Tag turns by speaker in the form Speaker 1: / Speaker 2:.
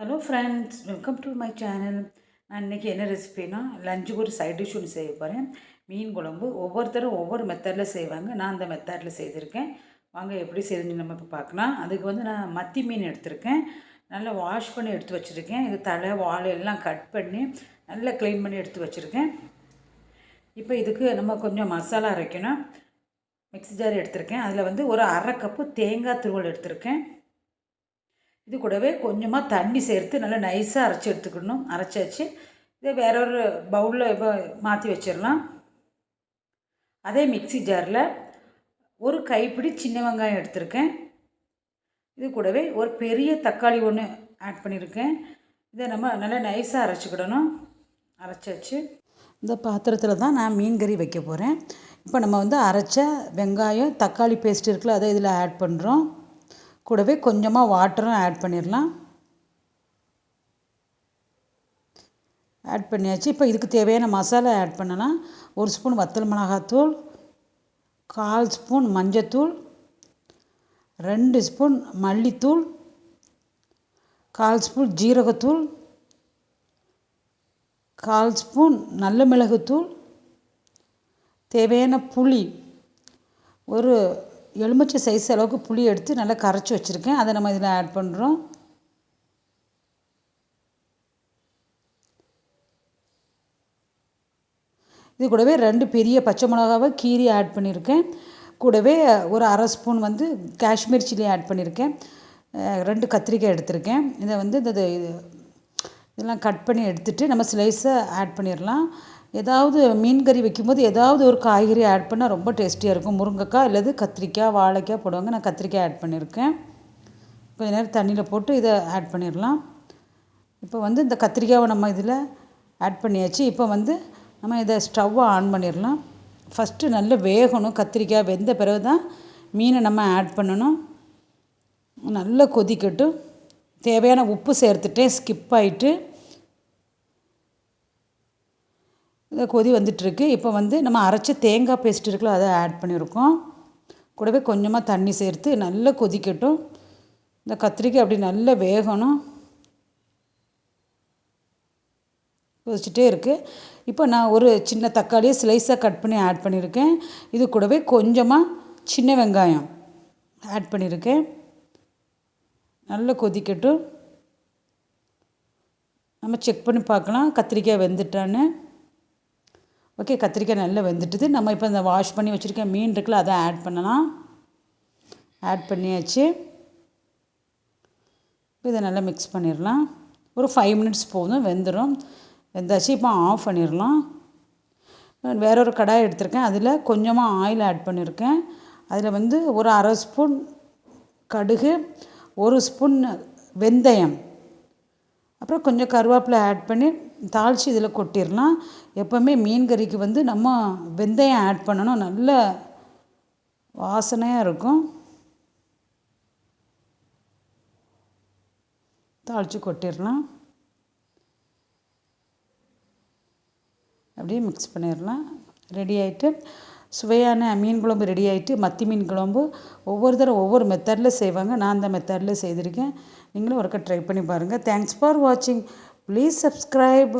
Speaker 1: Hello friends welcome to my channel நான் இன்றைக்கி என்ன ரெசிபினா லஞ்சுக்கு ஒரு சைட் டிஷ் ஒன்று செய்ய போகிறேன் மீன் குழம்பு ஒவ்வொருத்தரும் ஒவ்வொரு மெத்தடில் செய்வாங்க. நான் அந்த மெத்தடில் செய்திருக்கேன். வாங்க எப்படி செய்யுதுன்னு நம்ம இப்போ பார்க்கலாம். அதுக்கு வந்து நான் மத்தி மீன் எடுத்திருக்கேன். நல்லா வாஷ் பண்ணி எடுத்து வச்சுருக்கேன். இது தலை வாழை எல்லாம் கட் பண்ணி நல்லா க்ளீன் பண்ணி எடுத்து வச்சுருக்கேன். இப்போ இதுக்கு நம்ம கொஞ்சம் மசாலா அரைக்கணும். மிக்ஸி ஜார் எடுத்திருக்கேன். அதில் வந்து ஒரு அரை கப்பு தேங்காய் துருவல் எடுத்திருக்கேன். இது கூடவே கொஞ்சமாக தண்ணி சேர்த்து நல்லா நைஸாக அரைச்சி எடுத்துக்கணும். அரைச்சாச்சு. இதை வேற ஒரு பவுலில் இப்போ மாற்றி வச்சிடலாம். அதே மிக்சி ஜாரில் ஒரு கைப்பிடி சின்ன வெங்காயம் எடுத்திருக்கேன். இது கூடவே ஒரு பெரிய தக்காளி ஒன்று ஆட் பண்ணியிருக்கேன் இதை நம்ம நல்லா நைஸாக அரைச்சிக்கிடணும். அரைச்சாச்சு. இந்த பாத்திரத்தில் தான் நான் மீன் கறி வைக்க போகிறேன் இப்போ நம்ம வந்து அரைச்ச வெங்காயம் தக்காளி பேஸ்ட் இருக்குல்ல அதை இதில் ஆட் பண்ணுறோம் கூடவே கொஞ்சமாக வாட்டரும் ஆட் பண்ணிடலாம் ஆட் பண்ணியாச்சு. இப்போ இதுக்கு தேவையான மசாலா ஆட் பண்ணலாம். ஒரு ஸ்பூன் வத்தல் மிளகாத்தூள் கால் ஸ்பூன் மஞ்சத்தூள் ரெண்டு ஸ்பூன் மல்லித்தூள் கால் ஸ்பூன் ஜீரகத்தூள் கால் ஸ்பூன் நல்ல மிளகுத்தூள் தேவையான புளி ஒரு எலுமிச்சை சைஸ் அளவுக்கு புளி எடுத்து நல்லா கரைச்சி வச்சுருக்கேன். அதை நம்ம இதில் ஆட் பண்ணுறோம் இது கூடவே ரெண்டு பெரிய பச்சை மிளகாவை கீரி ஆட் பண்ணியிருக்கேன். கூடவே ஒரு அரை ஸ்பூன் வந்து காஷ்மீர் சில்லி ஆட் பண்ணியிருக்கேன். ரெண்டு கத்திரிக்காய் எடுத்திருக்கேன். இதை வந்து இந்த இதெல்லாம் கட் பண்ணி எடுத்துகிட்டு நம்ம ஸ்லைஸை ஆட் பண்ணிடலாம் ஏதாவது மீன் கறி வைக்கும்போது ஏதாவது ஒரு காய்கறி ஆட் பண்ணால் ரொம்ப டேஸ்டியாக இருக்கும். முருங்கைக்காய் அல்லது கத்திரிக்காய் வாழைக்காய் போடுவாங்க. நான் கத்திரிக்காய் ஆட் பண்ணியிருக்கேன். கொஞ்ச நேரம் தண்ணியில் போட்டு இதை ஆட் பண்ணிடலாம். இப்போ வந்து இந்த கத்திரிக்காவை நம்ம இதில் ஆட் பண்ணியாச்சு. இப்போ வந்து நம்ம இதை ஸ்டவ்வை ஆன் பண்ணிடலாம். ஃபஸ்ட்டு நல்லா வேகணும். கத்திரிக்காய் வெந்த பிறகு தான் மீனை நம்ம ஆட் பண்ணணும். நல்லா கொதிக்கட்டும். தேவையான உப்பு சேர்த்துட்டேன். ஸ்கிப் ஆகிட்டு கொதி வந்துட்டுருக்கு. இப்போ வந்து நம்ம அரைச்ச தேங்காய் பேஸ்ட் இருக்குல்ல அதை ஆட் பண்ணியிருக்கோம் கூடவே கொஞ்சமாக தண்ணி சேர்த்து நல்லா கொதிக்கட்டும். இந்த கத்திரிக்காய் அப்படி நல்லா வேகணும். கொதிச்சுட்டே இருக்குது இப்போ நான் ஒரு சின்ன தக்காளியை ஸ்லைஸாக கட் பண்ணி ஆட் பண்ணியிருக்கேன் இது கூடவே கொஞ்சமாக சின்ன வெங்காயம் ஆட் பண்ணியிருக்கேன் நல்லா கொதிக்கட்டும். நம்ம செக் பண்ணி பார்க்கலாம் கத்திரிக்காய் வெந்துட்டான்னு. ஓகே கத்திரிக்காய் நல்லா வெந்துட்டுது. நம்ம இப்போ இந்த வாஷ் பண்ணி வச்சுருக்க மீன் இருக்குல்ல அதை ஆட் பண்ணலாம். ஆட் பண்ணியாச்சு. இதை நல்லா மிக்ஸ் பண்ணிடலாம் ஒரு ஃபைவ் மினிட்ஸ் போதும் வெந்துடும் வெந்தாச்சு இப்போ ஆஃப் பண்ணிடலாம் வேற ஒரு கடாய் எடுத்திருக்கேன். அதில் கொஞ்சமாக ஆயில் ஆட் பண்ணியிருக்கேன் அதில் வந்து ஒரு அரை ஸ்பூன் கடுகு ஒரு ஸ்பூன் வெந்தயம். அப்புறம் கொஞ்சம் கருவேப்பிலை ஆட் பண்ணி தாளித்து இதில் கொட்டிடலாம் எப்போவுமே மீன் கறிக்கு வந்து நம்ம வெந்தயம் ஆட் பண்ணணும். நல்ல வாசனையாக இருக்கும். தாளித்து கொட்டிடலாம் அப்படியே மிக்ஸ் பண்ணிடலாம் ரெடி ஆகிட்டு சுவையான மீன் குழம்பு ரெடி ஆகிட்டு மத்தி மீன் குழம்பு. ஒவ்வொரு தடவை ஒவ்வொரு மெத்தடில் செய்வாங்க. நான் அந்த மெத்தடில் செய்திருக்கேன். நீங்களும் ஒருக்க ட்ரை பண்ணி பாருங்கள் தேங்க்ஸ் ஃபார் வாட்சிங் ప్లీజ్ సబ్స్క్రైబ్.